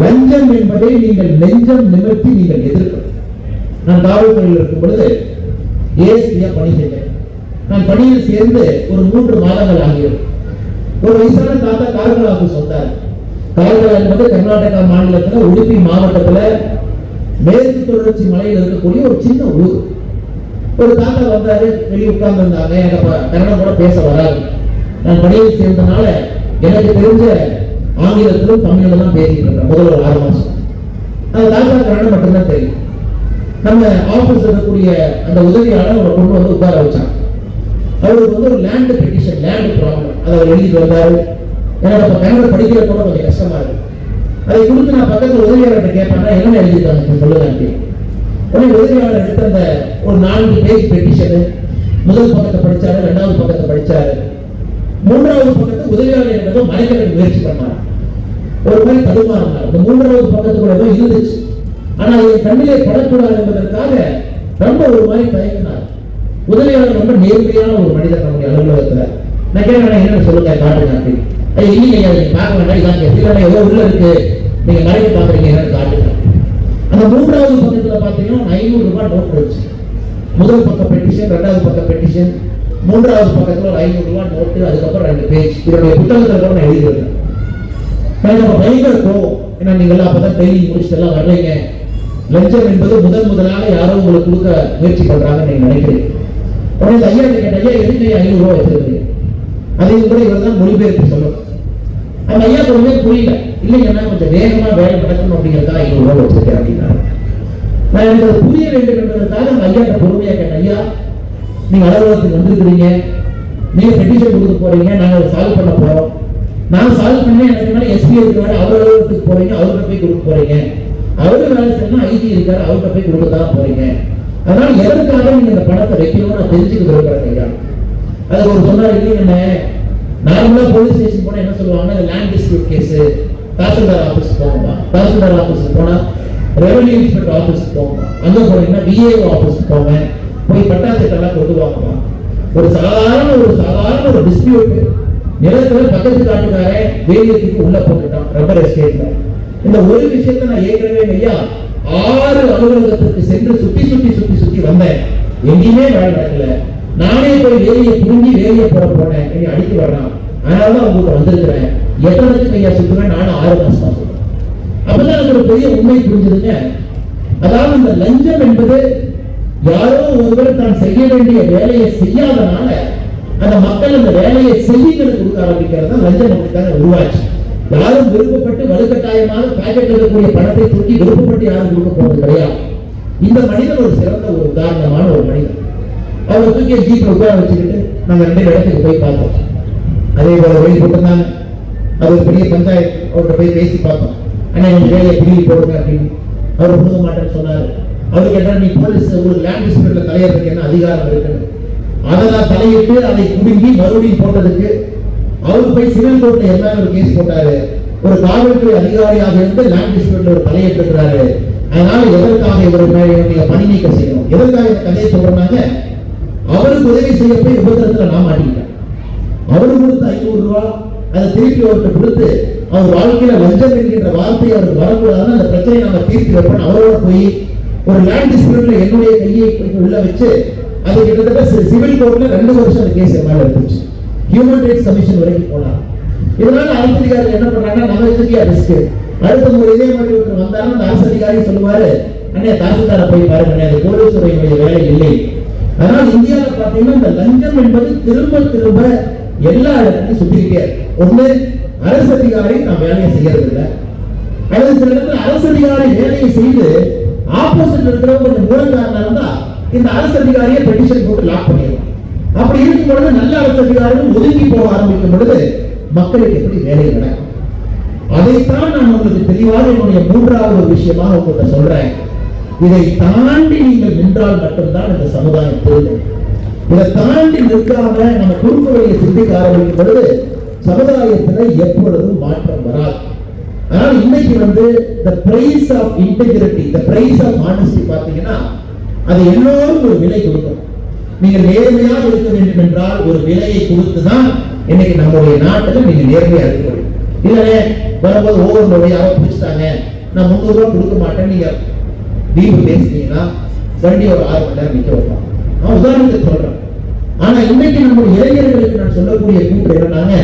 லஞ்சம் என்பதை நீங்கள் நெஞ்சம் நிமிர்த்தி நீங்கள் எதிர்க்கணும். நான் காவல்துறையில் இருக்கும் பொழுது ஏஎஸ்பியா பணி செய்தேன். நான் பணியில் சேர்ந்து ஒரு மூன்று மாதங்கள் ஆகியிருக்கும் ஒரு வயசான தாத்தா கார்கல் சொன்னார். வந்தார் என்பது கர்நாடகா மாநிலத்தில் உடுப்பி மாவட்டத்தில் மேற்கு தொடர்ச்சி மலையில் இருக்கக்கூடிய ஒரு சின்ன ஊர். ஒரு தாத்தா வந்தாரு வெளியே உட்கார்ந்து இருந்தாங்க எனக்கு கன்னடம் கூட பேச வராது. நான் பணியில் சேர்ந்தனால எனக்கு தெரிஞ்ச ஆங்கிலத்திலும் தமிழில் தான் பேசிட்டு இருக்கேன் முதல் ஒரு ஆறு மாசம். அது தாத்தா கன்னடம் மட்டும்தான் தெரியும். நம்ம ஆஃபீஸ் இருக்கக்கூடிய அந்த உதவியாளர் அவரை கொண்டு வந்து உட்கார வச்சாங்க. அவருக்கு வந்து ஒரு லேண்ட் பெட்டிஷன் லேண்ட் ப்ராப்ளம் அதை அவர் எழுதிட்டு வந்தாரு ஏன்னா நம்ம கன்னட படிக்கிற கூட கொஞ்சம் கஷ்டமா இருக்கு. அதை கொடுத்து நான் பக்கத்துல உதவியாளர்கிட்ட கேட்பேன் என்ன எழுதிருக்காங்க சொல்லுங்க அப்படின்னு உடனே உதவியாளர் எடுத்த அந்த ஒரு நான்கு பேஜ் பெட்டிஷனு முதல் பக்கத்தை படிச்சாரு ரெண்டாவது பக்கத்தை படிச்சாரு. மூன்றாவது பக்கத்தை உதவியாளர் என்பதை மலைக்கட்ட முயற்சி பண்ணார் ஒரு மாதிரி தடுமாறினார் இந்த மூன்றாவது பக்கத்துக்குள்ள ஏதோ இருந்துச்சு. ஆனா என் கண்ணிலே படக்கூடாது என்பதற்காக ரொம்ப ஒரு மாதிரி தயங்கினார். உதவியாளர் ரொம்ப நேர்மையான ஒரு மனிதர் நம்முடைய அலுவலகத்தில். நான் கேட்கிறேன் என்ன சொல்லுங்க காட்டுங்க அப்படின்னு ஐயா இல்லைங்க ஐயா நீங்க பார்க்க வேண்டாம் இதான் இல்லை ஏதோ உள்ள இருக்கு. நீங்க மறைக்க பாக்குறீங்க என்னன்னு காட்டுங்க. அந்த மூன்றாவது பக்கத்துல பாத்தீங்கன்னா ஐநூறு ரூபாய் நோட் இருந்துச்சு. முதல் பக்க பெட்டிஷன் ரெண்டாவது பக்க பெட்டிஷன் மூன்றாவது பக்கத்துல ஒரு ஐநூறு ரூபாய் நோட்டு அதுக்கப்புறம் ரெண்டு பேஜ் இதனுடைய புத்தகத்துல நான் எழுதிடுறேன் நம்ம பயங்கர கோவம் ஏன்னா நீங்க எல்லாம் அப்பதான் டெய்லி முடிச்சுட்டு எல்லாம் வரலைங்க லஞ்சம் என்பது முதல் முதலாக யாரோ உங்களுக்கு கொடுக்க முயற்சி பண்றாங்கன்னு நீங்க நினைக்கிறீங்க. உடனே ஐயா கேட்ட ஐயா எதுக்கு ஐநூறு ரூபாய் வச்சிருக்கீங்க அதையும் கூட இவர் தான் மொழிபெயர்ப்பு சொல்லணும். அந்த ஐயா கொஞ்சமே புரியல. இல்லைங்கன்னா கொஞ்சம் வேகமா வேலை நடக்கணும் அப்படிங்கறதா ஐநூறு ரூபாய் வச்சிருக்கேன் அப்படின்னா நான் எனக்கு புரிய வேண்டும் என்பதற்காக அந்த ஐயா பொறுமையா கேட்டேன் ஐயா நீங்க அலுவலகத்துக்கு வந்திருக்கிறீங்க. நீங்க பெட்டிஷன் கொடுக்க போறீங்க. நாங்கள் அதை சால்வ் பண்ண போறோம். நான் சால்வ் பண்ணி எனக்கு மேல எஸ்பி இருக்கிறாரு அவர் அலுவலகத்துக்கு போறீங்க அவர்கிட்ட போய் கொடுக்க போறீங்க. அவரு வேலை செய்யணும் ஐடி இருக்காரு அவர்கிட்ட போய் கொடுக்க தான் போறீங்க. அதனால எதற்காக நீங்க இந்த பணத்தை வைக்கணும்னு நான் தெரிஞ்சுக்க விரும்புறேன் ஐயா. அது ஒரு சொன்னார் இல்லைங்க நார்மலா போலீஸ் ஸ்டேஷன் போனா என்ன சொல்லுவாங்க land dispute case tahsildar office போகணுமா? தாசில்தார் ஆஃபீஸ் போனா ரெவன்யூ இன்ஸ்பெக்டர் ஆஃபீஸ் போகணும்? அங்க போனீங்கன்னா விஏஓ ஆஃபீஸ் போவேன் போய் பட்டாத்திட்டெல்லாம் கொண்டு வாங்கலாம் ஒரு சாதாரண ஒரு சாதாரண ஒரு டிஸ்பியூட் நிலத்துல பக்கத்து காட்டுக்காரன் வேலியத்துக்கு உள்ள போட்டுட்டான். ரப்பர் எஸ்டேட்ல இந்த ஒரு விஷயத்த நான் ஏற்கனவே ஐயா ஆறு அலுவலகத்துக்கு சென்று சுத்தி சுத்தி சுத்தி சுத்தி வந்தேன். எங்கேயுமே வேலை நடக்கல. நானே போய் வேலியை புடுங்கி வேலியை போட போனேன். என்னை அடிக்க வர்றான் அதனாலதான் உங்களுக்கு வந்திருக்கிறேன். எத்தனைக்கு ஐயா சுத்துவேன் நானும் ஆறு மாசம் தான் சொல்றேன் அப்பதான் எனக்கு ஒரு பெரிய உண்மை புரிஞ்சதுங்க. அதாவது இந்த லஞ்சம் என்பது யாரோ ஒருவர் தான் செய்ய வேண்டிய வேலையை செய்யாதனால அந்த மக்கள் அந்த வேலையை செய்யுங்கள் கொடுக்க ஆரம்பிக்கிறது தான் லஞ்சம் அப்படித்தாங்க உருவாச்சு யாரும் விருப்பப்பட்டு வலுக்கட்டாயமாக பாக்கெட் இருக்கக்கூடிய பணத்தை தூக்கி விருப்பப்பட்டு யாரும் கொடுக்க போறது கிடையாது. இந்த மனிதன் ஒரு சிறந்த ஒரு உதாரணமான ஒரு மனிதன். அவரை தூக்கி ஜீப்ல உட்கார வச்சுக்கிட்டு நாங்க ரெண்டு இடத்துக்கு போய் பார்த்தோம். அதே போல வழி போட்டிருந்தாங்க. அது ஒரு பெரிய பஞ்சாயத்து. அவர்கிட்ட போய் பேசி பார்த்தோம். அண்ணன் வேலையை பிரிவு போடுங்க அப்படின்னு அவர் கொடுக்க மாட்டேன்னு சொன்னாரு. அவருக்கு என்ன நீ போலீஸ் ஒரு லேண்ட் டிஸ்பியூட்ல தலையிடுறதுக்கு என்ன அதிகாரம் இருக்குன்னு? அதை நான் தலையிட்டு அதை குடுங்கி மறுபடியும் போட்டதுக்கு அவர் போய் சிவில் கோர்ட்ல என்ன ஒரு கேஸ் போட்டாரு? ஒரு காவல்துறை அதிகாரியாக இருந்து லேண்ட் டிஸ்பியூட்ல ஒரு தலையிட்டு அதனால எதற்காக இவர் என்னுடைய பணிநீக்க பணி நீக்கம் செய்யணும்? எதற்காக இந்த கதையை சொல்றாங்க? அவருக்கு உதவி செய்ய போய் விபத்திரத்துல நான் மாட்டிக்கிட்டேன். அவரு கொடுத்த ஐநூறு ரூபாய் அதை திருப்பி அவர்கிட்ட கொடுத்து அவர் வாழ்க்கையில லஞ்சம் என்கின்ற வார்த்தை அவருக்கு வரக்கூடாதுன்னு அந்த பிரச்சனையை நம்ம தீர்த்து வைப்போம் அவரோட போய் ஒரு லேண்ட் டிஸ்பியூட்ல என்னுடைய கையை உள்ள வச்சு அது கிட்டத்தட்ட சிவில் கோர்ட்ல ரெண்டு வருஷம் அந்த கேஸ் மேல இருந்துச்சு. ஹியூமன் ரைட்ஸ் கமிஷன் வரைக்கும் போனாங்க இதனால அரசு அதிகாரிகள் என்ன பண்றாங்கன்னா நம்ம இதுக்கு ரிஸ்க் அடுத்த முறை இதே மாதிரி ஒருத்தர் வந்தாலும் அந்த அரசு அதிகாரி சொல்லுவாரு அண்ணே தாசில்தாரை போய் பாருங்க அண்ணே, அது போலீஸ் துறையினுடைய வேலை இல்லை. அதனால இந்தியாவில் பாத்தீங்கன்னா இந்த லஞ்சம் என்பது திரும்ப திரும்ப எல்லா இடத்துலையும் சுத்திக்கிட்டே ஒண்ணு அரசு அதிகாரி நான் வேலையை செய்யறது இல்லை அல்லது சில இடத்துல அரசு அதிகாரி வேலையை செய்து ஆப்போசிட் இருக்கிறவங்க கொஞ்சம் மூலக்காரனா இருந்தா இந்த அரசு அதிகாரியை பெட்டிஷன் போட்டு லாக் பண்ணிடுவான் அப்படி இருக்கும் பொழுது நல்ல அரசு அதிகாரிகள் ஒதுங்கி போக ஆரம்பிக்கும் பொழுது மக்களுக்கு எப்படி வேலை நடக்கும்? அதைத்தான் நான் உங்களுக்கு தெளிவாக என்னுடைய மூன்றாவது ஒரு விஷயமாக உங்கள்கிட்ட சொல்றேன். இதை தாண்டி நீங்கள் நின்றால் மட்டும்தான் இந்த சமுதாயம் தேவை இதை தாண்டி நிற்காம நம்ம குறுக்கு வழியை சிந்திக்க ஆரம்பிக்கும் பொழுது சமுதாயத்துல எப்பொழுதும் மாற்றம் வராது. ஆனால் இன்னைக்கு வந்து the price of integrity the price of honesty பார்த்தீங்கன்னா அது எல்லோரும் ஒரு விலை கொடுக்கணும் நீங்க நேர்மையாக இருக்க வேண்டும் என்றால் ஒரு விலையை கொடுத்து தான் இன்னைக்கு நம்முடைய நாட்டில் நீங்க நேர்மையா இருக்க முடியும். இல்லையே வரும்போது ஒவ்வொரு முறையாக பிடிச்சிட்டாங்க நான் முந்நூறு ரூபாய் கொடுக்க மாட்டேன் நீங்க தீபு பேசுனீங்கன்னா வண்டி ஒரு ஆறு மணி நேரம் நிற்க வைப்பான் நான் உதாரணத்துக்கு சொல்றேன். ஆனா இன்னைக்கு நம்ம இளைஞர்களுக்கு நான் சொல்லக்கூடிய கூட்டு என்னன்னாங்க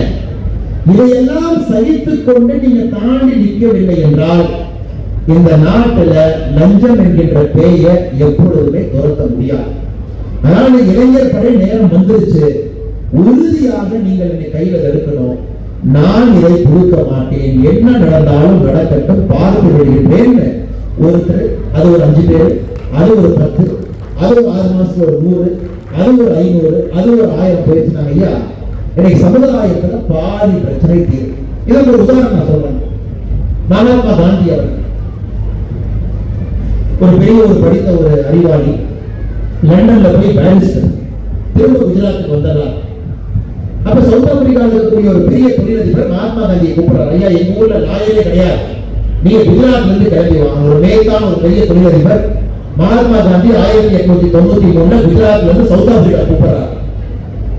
இதையெல்லாம் சகித்துக் கொண்டு நீங்க தாண்டி நிற்கவில்லை என்றால் இந்த நாட்டுல லஞ்சம் என்கின்ற பேய எப்பொழுதுமே துரத்த முடியாது. அதனால இளைஞர் படை நேரம் வந்துருச்சு. உறுதியாக நீங்கள் என்னை கையில எடுக்கணும். நான் இதை கொடுக்க மாட்டேன். என்ன நடந்தாலும் நடக்கட்டும் பார்த்து விடுகின்றேன். ஒருத்தர் அது ஒரு அஞ்சு பேர் அது ஒரு பத்து அது ஒரு ஆறு மாசத்துல ஒரு நூறு அது ஒரு ஐநூறு அது ஒரு ஆயிரம் பேசினாங்க ஐயா இன்னைக்கு சமுதாயத்துல பாதி பிரச்சனை தீரும். இது ஒரு உதாரணம் நான் சொல்றேன் மகாத்மா காந்தி அவர்கள். ஒரு பெரிய ஒரு படித்த ஒரு அறிவாளி லண்டன்ல போய் பேரிஸ்டர் திரும்ப குஜராத்துக்கு வந்துடலாம் அப்ப சவுத் ஆப்பிரிக்காவில் இருக்கக்கூடிய ஒரு பெரிய தொழிலதிபர் மகாத்மா காந்தியை கூப்பிடுறாரு. ஐயா எங்க ஊர்ல நாயே கிடையாது. நீங்க குஜராத்ல இருந்து கிளம்பி வாங்க. ஒரு மேய்தான் ஒரு பெரிய தொழிலதிபர் மகாத்மா காந்தி ஆயிரத்தி எட்நூத்தி தொண்ணூத்தி மூணுல குஜராத்ல இருந்து சவுத் ஆப்பிரிக்கா கூப்பிடுறாரு.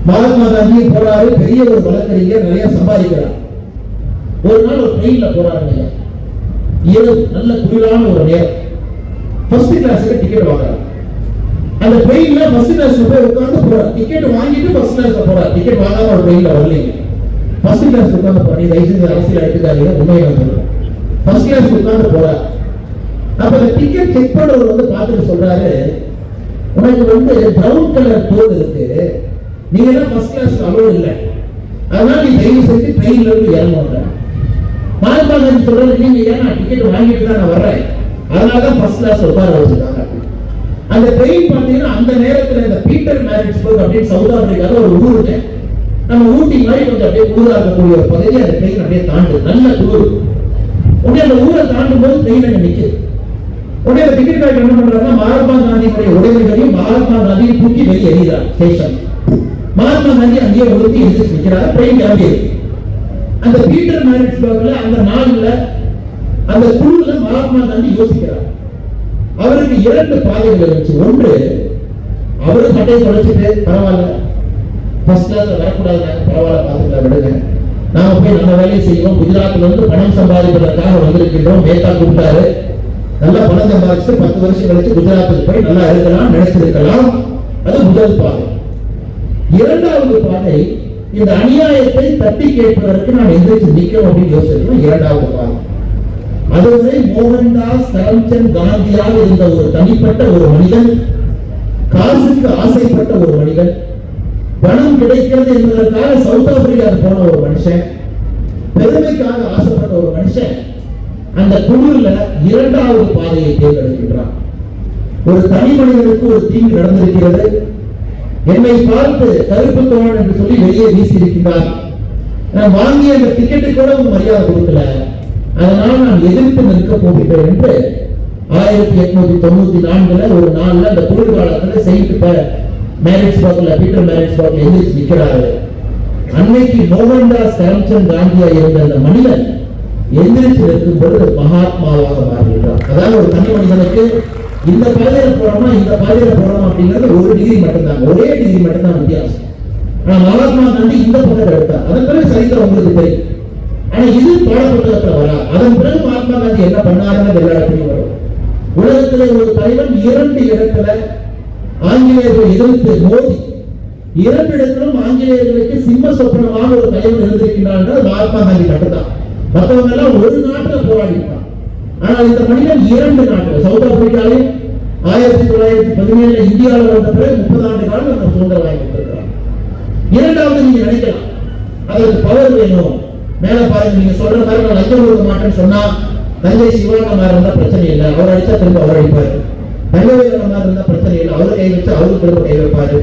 மகாத்மா காந்தி போறாரு பெரிய ஒரு வழக்கறிஞர் நிறைய சம்பாதிக்கிறார். ஒரு நாள் ஒரு ட்ரெயின்ல போறாருங்க. இரவு நல்ல குளிரான ஒரு நேரம். ஃபர்ஸ்ட் கிளாஸுக்கு டிக்கெட் வாங்குறாரு. அந்த ட்ரெயின்ல ஃபர்ஸ்ட் கிளாஸ்ல போய் உட்கார்ந்து போறாரு. டிக்கெட் வாங்கிட்டு ஃபர்ஸ்ட் கிளாஸ்ல போறாரு. டிக்கெட் வாங்காம ஒரு ட்ரெயின்ல வரலீங்க. ஃபர்ஸ்ட் கிளாஸ் உட்கார்ந்து போறாரு. நீ தயவு செஞ்சு அரசியல் எடுத்துக்காதீங்க. உண்மையை நான் சொல்றேன். ஃபர்ஸ்ட் கிளாஸ் உட்கார்ந்து போறாரு. அப்ப அந்த டிக்கெட் செக் பண்ணவர் வந்து பார்த்துட்டு சொல்றாரு உனக்கு வந்து பிரவுன் கலர் தோல் இருக்கு. நீங்க எல்லாம் ஃபர்ஸ்ட் கிளாஸ் அலோடு இல்லை. அதனால நீ தயவு செஞ்சு ட்ரெயின்ல இருந்து இறங்குவாங்க மகாத்மா காந்தி சொல்றது நீங்க ஏன்னா டிக்கெட் வாங்கிட்டு தான் நான் வர்றேன். அதனால தான் ஃபர்ஸ்ட் கிளாஸ் உட்கார வச்சிருக்காங்க. அந்த ட்ரெயின் பார்த்தீங்கன்னா அந்த நேரத்துல இந்த பீட்டர் மேரிட்ஸ்பர்க் அப்படின்னு சவுத் ஆப்பிரிக்கால ஒரு ஊருங்க. நம்ம ஊட்டி மாதிரி கொஞ்சம் அப்படியே ஊராக இருக்கக்கூடிய ஒரு பகுதி அந்த ட்ரெயின் அப்படியே தாண்டு நல்ல ஊர் உடனே அந்த ஊரை தாண்டும் போது ட்ரெயின் அங்கே நிற்குது உடனே டிக்கெட் கார்டு என்ன பண்றாங்கன்னா மகாத்மா காந்தியுடைய உடைமைகளையும் மகாத்மா காந்தியை தூக்கி வெளியே எறிகிறார் ஸ்டேஷன் மகாத்மா காந்தி அங்கேயே ஒழுங்கி எதிர்த்து வைக்கிறார். ட்ரெயின் கிளம்பியது அந்த பீட்டர் மேரிட்ஸ்பர்க்ல அந்த நாளில் அந்த குழுல மகாத்மா காந்தி யோசிக்கிறார். அவருக்கு இரண்டு பாதைகள் இருந்துச்சு. ஒன்று அவரு சட்டையை தொலைச்சிட்டு பரவாயில்ல. ஃபர்ஸ்ட் கிளாஸ் வரக்கூடாது பரவாயில்ல பார்த்துக்கலாம் விடுங்க. நாம போய் நம்ம வேலையை செய்வோம். குஜராத்ல இருந்து பணம் சம்பாதிப்பதற்காக வந்திருக்கின்றோம். மேத்தா கூப்பிட்டாரு. நல்லா பணம் சம்பாதிச்சு பத்து வருஷம் கழிச்சு குஜராத்துக்கு போய் நல்லா இருக்கலாம் நினைச்சிருக்கலாம். அது முதல் பாதை. இரண்டாவது பாதை இந்த அநியாயத்தை தட்டி கேட்பதற்கு நான் எந்திரிச்சு நிற்கும் அப்படின்னு யோசிச்சிருக்கோம். இரண்டாவது பாதை அதுவரை மோகன்தாஸ் கரம்சந்த் காந்தியாக இருந்த ஒரு தனிப்பட்ட ஒரு மனிதன் காசுக்கு ஆசைப்பட்ட ஒரு மனிதன் பணம் கிடைக்கிறது என்பதற்காக சவுத் ஆப்பிரிக்கா போன ஒரு மனுஷன் பெருமைக்காக ஆசைப்பட்ட ஒரு மனுஷன் அந்த குழுல இரண்டாவது பாதையை தேர்ந்தெடுக்கின்றான். ஒரு தனி மனிதனுக்கு ஒரு தீங்கு நடந்திருக்கிறது. என்னை பார்த்து கருப்பு தோழன் என்று சொல்லி வெளியே வீசி இருக்கின்றார் நான் வாங்கிய அந்த டிக்கெட்டு கூட ஒரு மரியாதை கொடுக்கல. அதனால் நான் எதிர்த்து நிற்க போகிறேன் என்று ஆயிரத்தி எட்நூத்தி தொண்ணூத்தி நான்குல ஒரு நாள்ல அந்த குளிர்காலத்துல செயின்ட் மேரேஜ் பாக்ல பீட்டர் மேரேஜ் பாக்ல எந்திரிச்சு நிற்கிறாரு. அன்னைக்கு மோகன்தாஸ் கரம்சந்த் காந்தியா இருந்த அந்த மனிதன் எந்திரிச்சு நிற்கும் பொழுது மகாத்மாவாக மாறுகிறார் அதாவது ஒரு தனி மனிதனுக்கு இந்த பாதையில போறோமா இந்த பாதையில போறோமா அப்படிங்கிறது ஒரு டிகிரி மட்டும்தான் ஒரே டிகிரி மட்டும்தான் வித்தியாசம். ஆனா மகாத்மா காந்தி இந்த பக்கத்தை எடுத்தார். அதன் பிறகு சரித்திரம் உங்களுக்கு தெரியும். ஆனா இது பாடப்புத்தகத்துல வரா அதன் பிறகு மகாத்மா காந்தி என்ன பண்ணாருன்னு எல்லாத்தையும் வரும். உலகத்துல ஒரு தலைவன் இரண்டு இடத்துல ஆங்கிலேயர்கள் எதிர்த்து மோதி இரண்டு இடத்திலும் ஆங்கிலேயர்களுக்கு சிம்ம சொப்பனமாக ஒரு தலைவன் இருந்திருக்கிறான் மகாத்மா காந்தி மட்டும்தான். மற்றவங்க எல்லாம் ஒரு நாட்டுல போராடிட்டான் ஆனால் இந்த மனிதன் இரண்டு நாட்கள் சவுத் ஆப்பிரிக்காவில் ஆயிரத்தி தொள்ளாயிரத்தி பதினேழுல இந்தியாவில் வந்த பிறகு முப்பது ஆண்டு காலம் அந்த சுதந்திரம் வாங்கி இரண்டாவது நீங்க நினைக்கலாம் அதற்கு பவர் வேணும். மேல பாருங்க நீங்க சொல்ற மாதிரி நான் லஞ்சம் கொடுக்க மாட்டேன்னு சொன்னா தஞ்சை சிவகுமார் இருந்தா பிரச்சனை இல்லை. அவர் அடிச்சா திரும்ப அவர் அடிப்பாரு. தங்கவேலமார் இருந்தா பிரச்சனை இல்லை. அவர் கை வச்சு அவரு திரும்ப கை வைப்பாரு.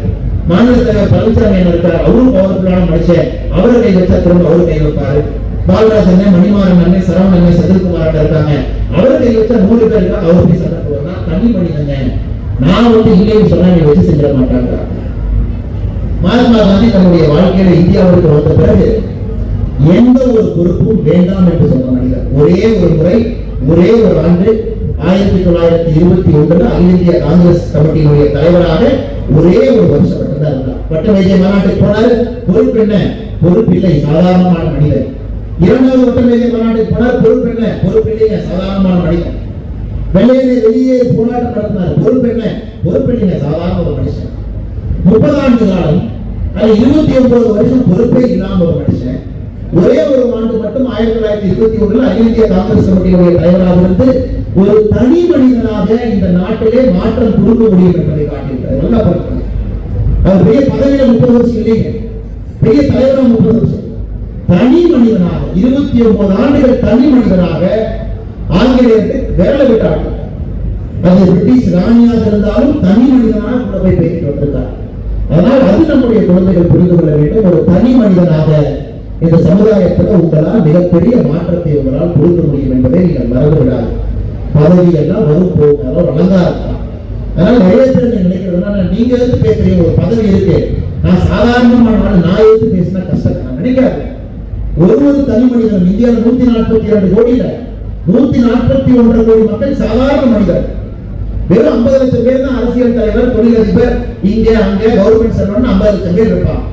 மாநில தலைவர் பழனிசாமி என்ன இருக்கார் அவரும் பவர்ஃபுல்லான மனுஷன். அவரை கை வச்சா திரும்ப அவரு கை வைப்பாரு. பாலராஜ் அண்ணன் மணிமாறன் அண்ணன் சரவணன் அண்ணன் செந்தில்குமார் அண்ணன் இருக்காங்க. அவருக்கு எடுத்த நூறு பேர் இருக்கா அவர் போய் சட்டம் போடுறா தனி மனிதங்க நான் வந்து இல்லைன்னு சொன்னா நீ வச்சு செஞ்சிட மாட்டாங்க. மகாத்மா காந்தி தன்னுடைய வாழ்க்கையில இந்தியாவிற்கு வந்த பிறகு எந்த ஒரு பொறுப்பும் வேண்டாம் என்று சொன்ன மனிதர். ஒரே ஒரு முறை ஒரே ஒரு ஆண்டு ஆயிரத்தி தொள்ளாயிரத்தி இருபத்தி ஒன்றில் அகில இந்திய காங்கிரஸ் கமிட்டியினுடைய தலைவராக ஒரே ஒரு வருஷம் மட்டும்தான் இருந்தார். பட்ட வைத்திய மாநாட்டுக்கு போனாரு. பொறுப்பு என்ன? பொறுப்பு இல்லை. சாதாரணமான மனிதர். இரண்டாவது ஒட்டமேஜை மாநாட்டுக்கு போனார். பொறுப்பு என்ன? பொறுப்பு இல்லைங்க சாதாரணமான மனிதன். வெள்ளையனை வெளியே போராட்டம் நடத்தினார். பொறுப்பு என்ன? பொறுப்பு இல்லைங்க சாதாரண ஒரு மனுஷன். முப்பது ஆண்டு காலம் அது இருபத்தி ஒன்பது வருஷம் பொறுப்பே இல்லாம ஒரு மனுஷன். ஒரே ஒரு ஆண்டு மட்டும் ஆயிரத்தி தொள்ளாயிரத்தி இருபத்தி ஒன்றில் அகில இந்திய காங்கிரஸ் கமிட்டியுடைய தலைவராக இருந்து ஒரு தனி மனிதனாக இந்த நாட்டிலே மாற்றம் கொடுக்க முடியும் என்பதை காட்டியிருக்கிறார். நல்லா பாருங்க அவர் பெரிய பதவியில முப்பது வருஷம் இல்லைங்க. பெரிய தலைவராக முப்பது வருஷம். தனி மனிதனாக இருபத்தி ஒன்பது ஆண்டுகள் தனி மனிதனாக ஆங்கிலேயருக்கு வேலை விட்டார்கள். அது பிரிட்டிஷ் ராணியாக இருந்தாலும் தனி மனிதனாக கூட போய் பேசிட்டு வந்திருக்கார் அதனால் அது நம்முடைய குழந்தைகள் புரிந்து கொள்ள வேண்டும். ஒரு தனி மனிதனாக இந்த சமுதாயத்தில் உங்களால் மிகப்பெரிய மாற்றத்தை உங்களால் கொடுக்க முடியும் என்பதை நீங்கள் மறந்து விடாது பதவி எல்லாம் வரும் போகும் அதெல்லாம் அலங்காரம் அதனால் அதனால நிறைய நீங்க நினைக்கிறதுனா எதிர்த்து பேசுறீங்க ஒரு பதவி இருக்கு. நான் சாதாரணமான நான் எதிர்த்து பேசினா கஷ்டம். நான் நினைக்காது ஒரு ஒரு தனி மனிதனும் இந்தியாவில் நூத்தி நாற்பத்தி இரண்டு கோடியில நூத்தி நாற்பத்தி ஒன்றரை கோடி மக்கள் சாதாரண மனிதர். வெறும் ஐம்பது லட்சம் பேர் தான் அரசியல் தலைவர் தொழிலதிபர் இங்க அங்க கவர்மெண்ட் சர்வன் ஐம்பது லட்சம் பேர் இருப்பான்.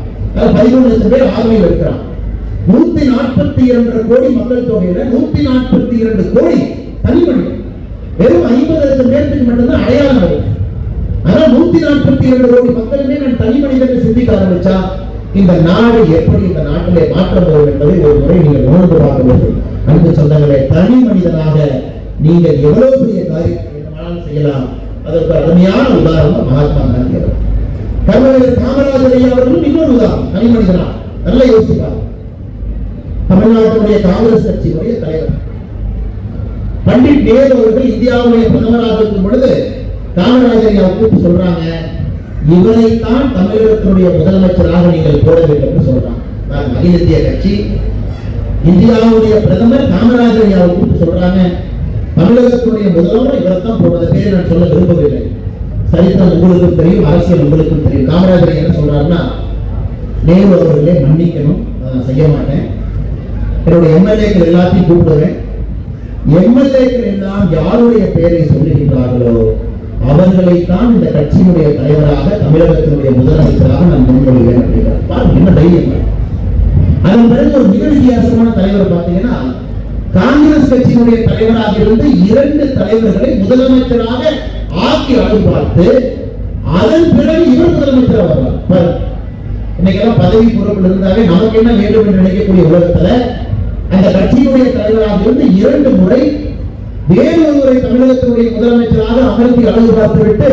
பதிமூணு லட்சம் பேர் ஆர்மியில் இருக்கிறான். நூத்தி நாற்பத்தி இரண்டரை கோடி மக்கள் தொகையில நூத்தி நாற்பத்தி இரண்டு கோடி தனி மனிதன் வெறும் ஐம்பது லட்சம் பேருக்கு மட்டும்தான் அடையாளம் ஆனா நூத்தி நாற்பத்தி இரண்டு கோடி மக்களுமே நான் தனி மனிதனை சிந்திக்க ஆரம்பிச்சா இந்த நாடு எப்படி இந்த நாட்டிலே மாற்றம் வரும் என்பதை ஒரு முறை நீங்கள் உணர்ந்து பார்க்க வேண்டும். அன்பு சொந்தங்களே தனி மனிதனாக நீங்கள் எவ்வளவு பெரிய காரியம் செய்யலாம். அதற்கு அருமையான உதாரணம் மகாத்மா காந்தி அவர்கள். கர்மவீரர் காமராஜர் ஐயா அவர்களும் இன்னொரு உதாரணம் தனி மனிதனா? நல்ல யோசிப்பார் தமிழ்நாட்டுடைய காங்கிரஸ் கட்சியினுடைய தலைவர். பண்டிட் நேரு அவர்கள் இந்தியாவுடைய பிரதமராக இருக்கும் பொழுது காமராஜர் ஐயா கூப்பிட்டு சொல்றாங்க இவரைத்தான் தமிழகத்தினுடைய முதலமைச்சராக நீங்கள் போட வேண்டும் என்று சொல்றாங்க. நான் அகில இந்திய கட்சி இந்தியாவுடைய பிரதமர் காமராஜர் ஐயாவை கூப்பிட்டு சொல்றாங்க தமிழகத்துடைய முதல்வர் இவரைத்தான் போடுறத பேர் நான் சொல்ல விரும்பவில்லை. சரித்திரம் உங்களுக்கும் தெரியும் அரசியல் உங்களுக்கும் தெரியும். காமராஜர் என்ன சொல்றாருன்னா நேரு அவர்களே மன்னிக்கணும் செய்ய மாட்டேன். என்னுடைய எம்எல்ஏக்கள் எல்லாத்தையும் கூப்பிடுவேன் எம்எல்ஏக்கள் எல்லாம் யாருடைய பெயரை சொல்லுகின்றார்களோ அவர்களைத்தான் இந்த கட்சியினுடைய தலைவராக தமிழகத்தினுடைய முதலமைச்சராக நான் முன்மொழிவேன் அப்படிங்கிறார். பாருங்க என்ன தைரியம். அதன் பிறகு ஒரு மிக வித்தியாசமான தலைவர் பார்த்தீங்கன்னா காங்கிரஸ் கட்சியினுடைய தலைவராக இருந்து இரண்டு தலைவர்களை முதலமைச்சராக ஆக்கி அழகு பார்த்து அதன் பிறகு இவர் முதலமைச்சராக வரலாம் இன்னைக்கெல்லாம் பதவி பொறுப்பில் இருந்தாவே நமக்கு என்ன வேண்டும் என்று நினைக்கக்கூடிய உலகத்துல அந்த கட்சியினுடைய தலைவராக இருந்து இரண்டு முறை வேறு தமிழகத்தினுடைய முதலமைச்சராக அமர்த்தி அழகு பார்த்துவிட்டு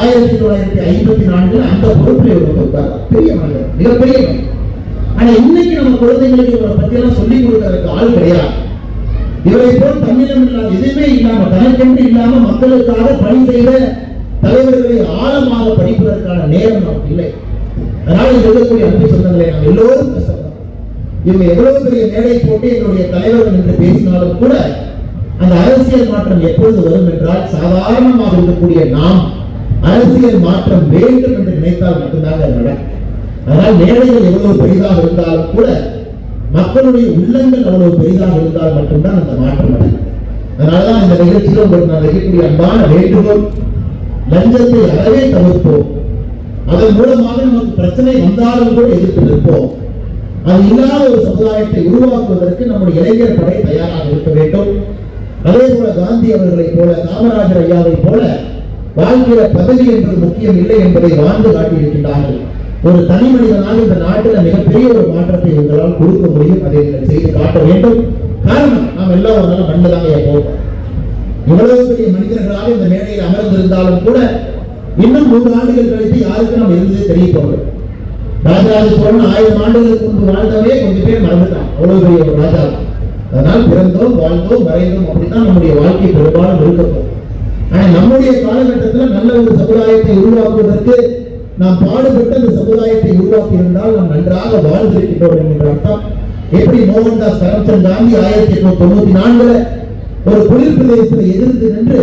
ஆயிரத்தி தொள்ளாயிரத்தி ஐம்பத்தி நான்கில் அந்த பொறுப்பில் இவர் பெரிய மனிதர் மிகப்பெரிய மனிதர். ஆனா இன்னைக்கு நம்ம குழந்தைங்களுக்கு இவரை பத்தி எல்லாம் சொல்லிக் கொடுக்கறதுக்கு ஆள் கிடையாது. இவரை போல் தமிழம் இல்லாம எதுவுமே இல்லாம தனக்கென்று இல்லாம மக்களுக்காக பணி செய்த தலைவர்களை ஆழமாக படிப்பதற்கான நேரம் நமக்கு இல்லை. அதனால இங்க இருக்கக்கூடிய அன்பு சொந்தங்களை நாம் எல்லோரும் கஷ்டப்படுறோம். இவங்க எவ்வளவு பெரிய மேடை போட்டு எங்களுடைய தலைவர்கள் என்று பேசினாலும் கூட அந்த அரசியல் மாற்றம் எப்பொழுது வரும் என்றால் சாதாரணமாக இருக்கக்கூடிய நாம் அரசியல் மாற்றம் வேண்டும் என்று நினைத்தால் மட்டும்தான் அது நடக்கும். அதனால் நேரங்கள் எவ்வளவு பெரிதாக இருந்தாலும் கூட மக்களுடைய உள்ளங்கள் அவ்வளவு பெரிதாக இருந்தால் மட்டும்தான் அந்த மாற்றம் நடக்கும். அதனாலதான் இந்த நிகழ்ச்சியில் உங்களுக்கு நான் வைக்கக்கூடிய அன்பான வேண்டுகோள் லஞ்சத்தை அறவே தவிர்ப்போம். அதன் மூலமாக நமக்கு பிரச்சனை வந்தாலும் கூட எதிர்த்து நிற்போம். அது இல்லாத ஒரு சமுதாயத்தை உருவாக்குவதற்கு நம்முடைய இளைஞர் படை தயாராக இருக்க வேண்டும். அதே போல காந்தி அவர்களைப் போல காமராஜர் ஐயாவைப் போல வாழ்கிற பதவி என்பது முக்கியம் இல்லை என்பதை வாழ்ந்து காட்டியிருக்கின்றார்கள். ஒரு தனி மனிதனாக இந்த நாட்டில் மிகப்பெரிய ஒரு மாற்றத்தை உங்களால் கொடுக்க முடியும். அதை நீங்கள் செய்து காட்ட வேண்டும். காரணம் நாம் எல்லாம் ஒரு நாள் மண்ணுதாங்க தாங்க இவ்வளவு பெரிய மனிதர்களாக இந்த மேடையில் அமர்ந்திருந்தாலும் கூட இன்னும் நூறு ஆண்டுகள் கழித்து யாருக்கு நாம் இருந்ததே தெரிய போகிறது ராஜராஜ சோழன் ஆயிரம் ஆண்டுகளுக்கு முன்பு வாழ்ந்தவே கொஞ்சம் பேர் மறந்துட்டான் அவ்வளவு பெரிய ஒரு ராஜா அதனால் பிறந்தோம் வாழ்ந்தோம் மறைந்தோம் அப்படித்தான் நம்முடைய வாழ்க்கை பெரும்பாலும் இருக்கப்போம் ஆனா நம்முடைய காலகட்டத்தில் நல்ல ஒரு சமுதாயத்தை உருவாக்குவதற்கு நாம் பாடுபட்டு அந்த சமுதாயத்தை உருவாக்கி இருந்தால் நாம் நன்றாக வாழ்ந்திருக்கின்றோம் என்கின்ற அர்த்தம். எப்படி மோகன்தாஸ் கரம்சந்த் காந்தி ஆயிரத்தி எட்நூத்தி தொண்ணூத்தி நான்குல ஒரு குளிர் பிரதேசத்தில் எதிர்த்து நின்று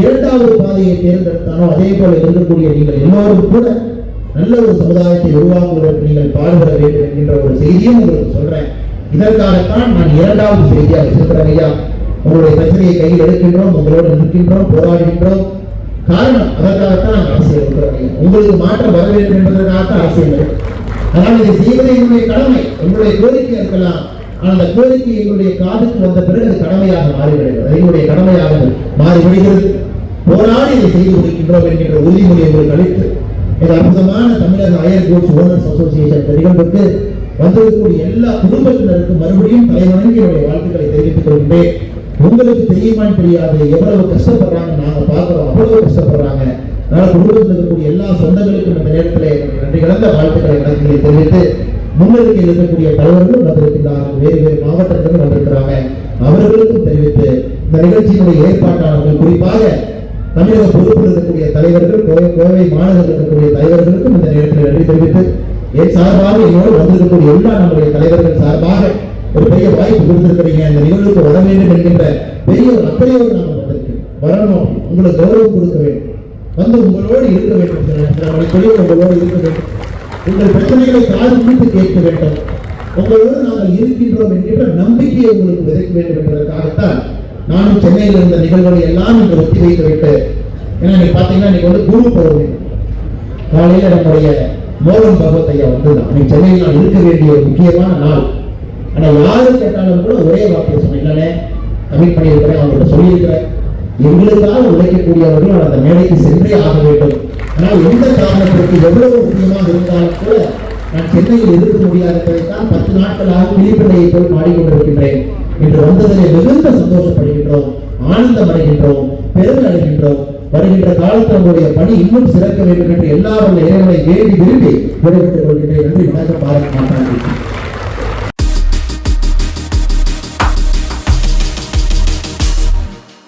இரண்டாவது பாதையை தேர்ந்தெடுத்தானோ அதே போல இருக்கக்கூடிய நீங்கள் எல்லோரும் கூட நல்ல ஒரு சமுதாயத்தை உருவாக்குவதற்கு நீங்கள் பாடுபட வேண்டும் என்கின்ற ஒரு செய்தியும் உங்களுக்கு சொல்றேன். இதற்காகத்தான் நான் இரண்டாவது செய்தியாக வச்சிருக்கிறேன் ஐயா. உங்களுடைய பிரச்சனையை கையில் எடுக்கின்றோம் உங்களோடு நிற்கின்றோம் போராடுகின்றோம். காரணம் அதற்காகத்தான் நாங்கள் அரசியல் இருக்கிறோம் ஐயா. உங்களுக்கு மாற்றம் வர வேண்டும் என்பதற்காகத்தான் அரசியல் ஆனால் அதனால் இதை செய்வது என்னுடைய கடமை உங்களுடைய கோரிக்கை இருக்கலாம். ஆனால் அந்த கோரிக்கை எங்களுடைய காதுக்கு வந்த பிறகு அது கடமையாக மாறிவிடுகிறது. அது எங்களுடைய கடமையாக மாறிவிடுகிறது. போராடி இதை செய்து முடிக்கின்றோம் என்கின்ற உறுதிமொழி உங்களுக்கு அளித்து இது அற்புதமான தமிழக அயர் கோட்ஸ் ஓனர்ஸ் அசோசியேஷன் நிகழ்வுக்கு வந்திருக்கக்கூடிய எல்லா குடும்பத்தினருக்கும் மறுபடியும் தலைவணங்கி என்னுடைய வாழ்த்துக்களை தெரிவித்துக் கொள்கின்றேன். உங்களுக்கு தெரியுமான்னு தெரியாது. எவ்வளவு கஷ்டப்படுறாங்க நாங்க பார்க்கிறோம். அவ்வளவு கஷ்டப்படுறாங்க. அதனால குடும்பத்தில் இருக்கக்கூடிய எல்லா சொந்தங்களுக்கும் இந்த நேரத்தில் நன்றி கலந்த வாழ்த்துக்களை நன்றியை தெரிவித்து முன்னெடுக்க இருக்கக்கூடிய தலைவர்களும் வந்திருக்கிறார்கள் வேறு வேறு மாவட்டத்திலும் வந்திருக்கிறாங்க. அவர்களுக்கும் தெரிவித்து இந்த நிகழ்ச்சியினுடைய ஏற்பாட்டாளர்கள் குறிப்பாக தமிழக பொறுப்பில் இருக்கக்கூடிய தலைவர்கள் கோவை கோவை மாநகரில் இருக்கக்கூடிய தலைவர்களுக்கும் இந்த நேரத்தில் நன்றி தெரிவித்து என் சார்பாக என்னோடு வந்திருக்கக்கூடிய எல்லா நம்முடைய தலைவர்கள் சார்பாக ஒரு பெரிய வாய்ப்பு கொடுத்திருக்கிறீங்க. இந்த நிகழ்வுக்கு வர வேண்டும் என்கின்ற பெரிய ஒரு அக்கறையோடு நாங்கள் வந்திருக்கோம் வரணும். உங்களுக்கு கௌரவம் கொடுக்க வேண்டும். வந்து உங்களோடு இருக்க வேண்டும். சில சில உங்களோடு இருக்க வேண்டும். உங்கள் பிரச்சனைகளை காது கொடுத்து கேட்க வேண்டும். உங்களோடு நாங்கள் இருக்கின்றோம் என்கின்ற நம்பிக்கையை உங்களுக்கு விதைக்க வேண்டும் என்பதற்காகத்தான் நானும் சென்னையில் இருந்த நிகழ்வுகளை எல்லாம் இன்று ஒத்தி வைத்து விட்டு ஏன்னா நீங்கள் பார்த்தீங்கன்னா இன்னைக்கு வந்து குரு பௌர்ணமி. காலையில் நம்முடைய மோகன் பகவத் ஐயா வந்துதான் சென்னையில் நான் இருக்க வேண்டிய ஒரு முக்கியமான நாள். ஆனா யாரு கேட்டாலும் கூட ஒரே வார்த்தை சொன்னேன். இல்லைண்ணே கமிட் பண்ணியிருக்கிறேன் அவங்கள்ட்ட சொல்லியிருக்கிறேன். எங்களுக்காக உழைக்கக்கூடியவர்கள் நான் அந்த மேடைக்கு சென்றே ஆக வேண்டும். ஆனால் எந்த காரணத்திற்கு எவ்வளவு முக்கியமாக இருந்தாலும் கூட நான் சென்னையில் இருக்க முடியாததைத்தான் பத்து நாட்களாக விழிப்புணையை போய் பாடிக்கொண்டிருக்கின்றேன் என்று வந்ததிலே மிகுந்த சந்தோஷப்படுகின்றோம் ஆனந்தம் அடைகின்றோம் பெருமை அடைகின்றோம் வருகின்ற காலத்தில் நம்முடைய பணி இன்னும் சிறக்க வேண்டும் என்று எல்லா வல்ல இறைவனை வேண்டி விரும்பி விடைபெற்றுக் கொள்கின்றேன் என்று வணக்கம் பாராட்ட மாட்டார்கள்